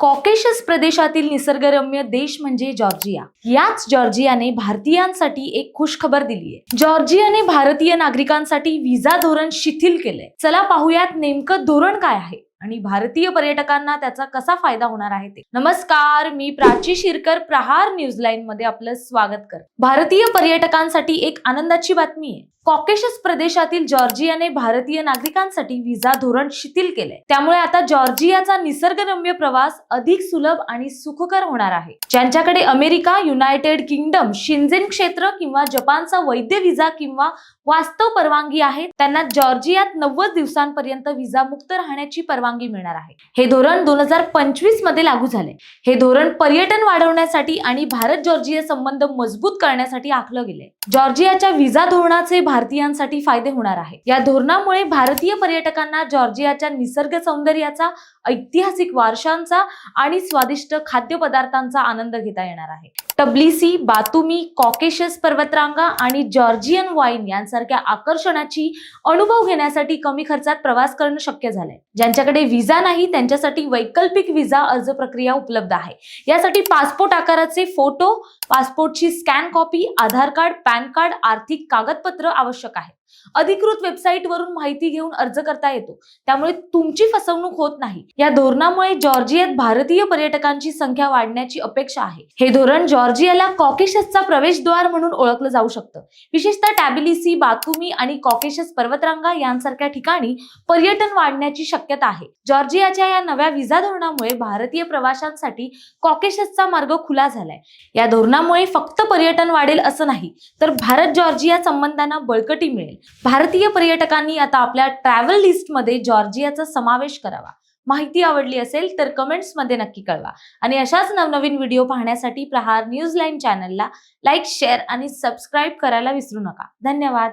Caucasus प्रदेशातील निसर्गरम्य देश म्हणजे जॉर्जिया. याच जॉर्जियाने भारतीयांसाठी एक खुशखबर दिली आहे. जॉर्जियाने भारतीय नागरिकांसाठी व्हिसा धोरण शिथिल केलंय. चला पाहूयात नेमकं धोरण काय आहे आणि भारतीय पर्यटकांना त्याचा कसा फायदा होणार आहे ते. नमस्कार मी प्राची शिरकर प्रहार न्यूज लाईन मध्ये आपलं स्वागत कर भारतीय पर्यटकांसाठी एक आनंदाची बातमी आहे. कॉकेशस प्रदेशातील जॉर्जियाने भारतीय नागरिकांसाठी व्हिसा धोरण शिथिल केले त्यामुळे आता जॉर्जियाचा निसर्गरम्य प्रवास अधिक सुलभ आणि सुखकर होणार आहे. ज्यांच्याकडे अमेरिका युनायटेड किंगडम शिंजेन क्षेत्र किंवा जपानचा वैद्य व्हिसा किंवा वास्तव परवानगी आहे त्यांना जॉर्जियात नव्वद दिवसांपर्यंत व्हिसा मुक्त राहण्याची परवानगी मिळणार आहे. हे धोरण दोन हजार पंचवीसमध्ये लागू झाले हे धोरण पर्यटन वाढवण्यासाठी आणि भारत जॉर्जिया संबंध मजबूत करण्यासाठी आखलं गेले जॉर्जियाच्या व्हिसा धोरणाचे भारतीयांसाठी फायदे होणार आहे या धोरणामुळे भारतीय पर्यटकांना जॉर्जियाच्या निसर्ग सौंदर्याचा ऐतिहासिक वारशांचा आणि स्वादिष्ट खाद्यपदार्थांचा आनंद घेता येणार आहे. टब्लिसी बातुमी कॉकेशस पर्वतरांगा आणि जॉर्जियन वाईन यांसारख्या आकर्षणाची अनुभव घेण्यासाठी कमी खर्चात प्रवास करणं शक्य झालंय. ज्यांच्याकडे व्हिसा नाही त्यांच्यासाठी वैकल्पिक व्हिसा अर्ज प्रक्रिया उपलब्ध आहे. यासाठी पासपोर्ट आकाराचे फोटो पासपोर्टची scan copy Aadhaar card PAN card आर्थिक कागदपत्र आवश्यक आहे. अधिकृत वेबसाईट वरून माहिती घेऊन अर्ज करता येतो. त्यामुळे तुमची फसवणूक होत नाही. या धोरणामुळे जॉर्जियात भारतीय पर्यटकांची संख्या वाढण्याची अपेक्षा आहे. हे धोरण जॉर्जियाला कॉकेशसचा प्रवेशद्वार म्हणून ओळखलं जाऊ शकतं. विशेषतः टॅबिलिसी बाथुमी आणि कॉकेशस पर्वतरांगा यांसारख्या ठिकाणी पर्यटन वाढण्याची शक्यता आहे. जॉर्जियाच्या या नव्या व्हिसा धोरणामुळे भारतीय प्रवाशांसाठी कॉकेशसचा मार्ग खुला झालाय. या धोरणामुळे फक्त पर्यटन वाढेल असं नाही तर भारत जॉर्जिया संबंधांना बळकटी मिळेल. भारतीय पर्यटकांनी आता आपल्या ट्रॅव्हल लिस्टमध्ये जॉर्जियाचा समावेश करावा. माहिती आवडली असेल तर कमेंट्समध्ये नक्की कळवा. आणि अशाच नवनवीन व्हिडिओ पाहण्यासाठी प्रहार न्यूज लाईन चॅनलला लाईक शेअर आणि सबस्क्राईब करायला विसरू नका. धन्यवाद.